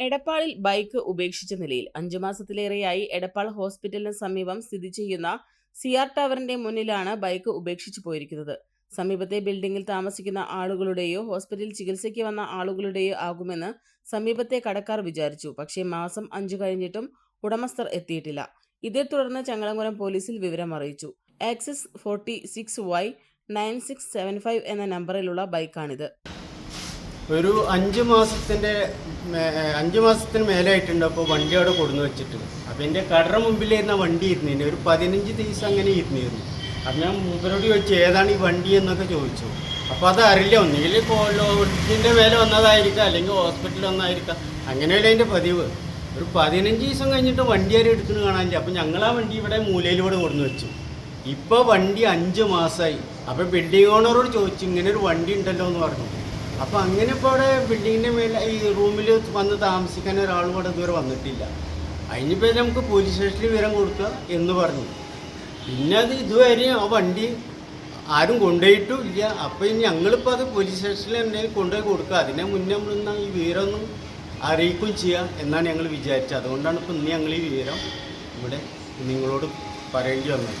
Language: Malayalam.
എടപ്പാളിൽ ബൈക്ക് ഉപേക്ഷിച്ച നിലയിൽ അഞ്ചു മാസത്തിലേറെയായി എടപ്പാൾ ഹോസ്പിറ്റലിന് സമീപം സ്ഥിതി ചെയ്യുന്ന സിആർ ടവറിന്റെ മുന്നിലാണ് ബൈക്ക് ഉപേക്ഷിച്ചു പോയിരിക്കുന്നത്. സമീപത്തെ ബിൽഡിംഗിൽ താമസിക്കുന്ന ആളുകളുടെയോ ഹോസ്പിറ്റലിൽ ചികിത്സയ്ക്ക് വന്ന ആളുകളുടെയോ ആകുമെന്ന് സമീപത്തെ കടക്കാർ വിചാരിച്ചു. പക്ഷേ മാസം അഞ്ചു കഴിഞ്ഞിട്ടും ഉടമസ്ഥർ എത്തിയിട്ടില്ല. ഇതേ തുടർന്ന് ചങ്ങളംകുളം പോലീസിൽ വിവരം അറിയിച്ചു. Access forty six Y nine six seven five എന്ന നമ്പറിലുള്ള ബൈക്കാണിത്. ഒരു അഞ്ച് മാസത്തിന്റെ അഞ്ച് മാസത്തിന് മേലായിട്ടുണ്ട് അപ്പോൾ വണ്ടി അവിടെ കൊടുന്ന് വെച്ചിട്ട്. അപ്പോൾ എന്റെ കടറ മുമ്പിലിരുന്ന വണ്ടി ഇരുന്നിന് ഒരു പതിനഞ്ച് ദിവസം അങ്ങനെ ഇരുന്നിരുന്നു. അപ്പം ഞാൻ മൂപ്പരോട് ചോദിച്ചു ഏതാണ് ഈ വണ്ടി? എന്നൊക്കെ ചോദിച്ചു. അപ്പോൾ അത് അറിയില്ല. ഒന്നുകിൽ കോളോട്ടിന്റെ മേലെ വന്നതായിരിക്കാം അല്ലെങ്കിൽ ഹോസ്പിറ്റലിൽ വന്നതായിരിക്കാം. അങ്ങനെയല്ല അതിന്റെ പതിവ്. ഒരു പതിനഞ്ച് ദിവസം കഴിഞ്ഞിട്ട് വണ്ടി ആരും എടുക്കുന്നു കാണാനില്ല. അപ്പം ഞങ്ങൾ ആ വണ്ടി ഇവിടെ മൂലയിലൂടെ കൊടുന്നു വെച്ചു. ഇപ്പോൾ വണ്ടി അഞ്ച് മാസമായി. അപ്പോൾ ബിൽഡിംഗ് ഓണറോട് ചോദിച്ചു ഇങ്ങനെ ഒരു വണ്ടി ഉണ്ടല്ലോ എന്ന് പറഞ്ഞു. അപ്പോൾ അങ്ങനെ ഇപ്പോൾ അവിടെ ബിൽഡിങ്ങിന്റെ മേലെ ഈ റൂമിൽ വന്ന് താമസിക്കാൻ ഒരാളും ഇവിടെ ഇതുവരെ വന്നിട്ടില്ല. അതിനിപ്പോൾ നമുക്ക് പോലീസ് സ്റ്റേഷനിൽ വിവരം കൊടുക്കുക എന്ന് പറഞ്ഞു. പിന്നെ അത് ഇതുവരെ ആ വണ്ടി ആരും കൊണ്ടുപോയിട്ടും ഇല്ല അപ്പോൾ ഇനി ഞങ്ങളിപ്പോൾ അത് പോലീസ് സ്റ്റേഷനിൽ എന്തെങ്കിലും കൊണ്ടുപോയി കൊടുക്കുക. അതിനെ മുന്നേ നമ്മൾ ഈ വിവരമൊന്നും അറിയിക്കും ചെയ്യാം എന്നാണ് ഞങ്ങൾ വിചാരിച്ചത്. അതുകൊണ്ടാണ് ഇപ്പോൾ ഇന്ന് ഞങ്ങൾ ഈ വിവരം ഇവിടെ നിങ്ങളോട് പറയേണ്ടി വന്നത്.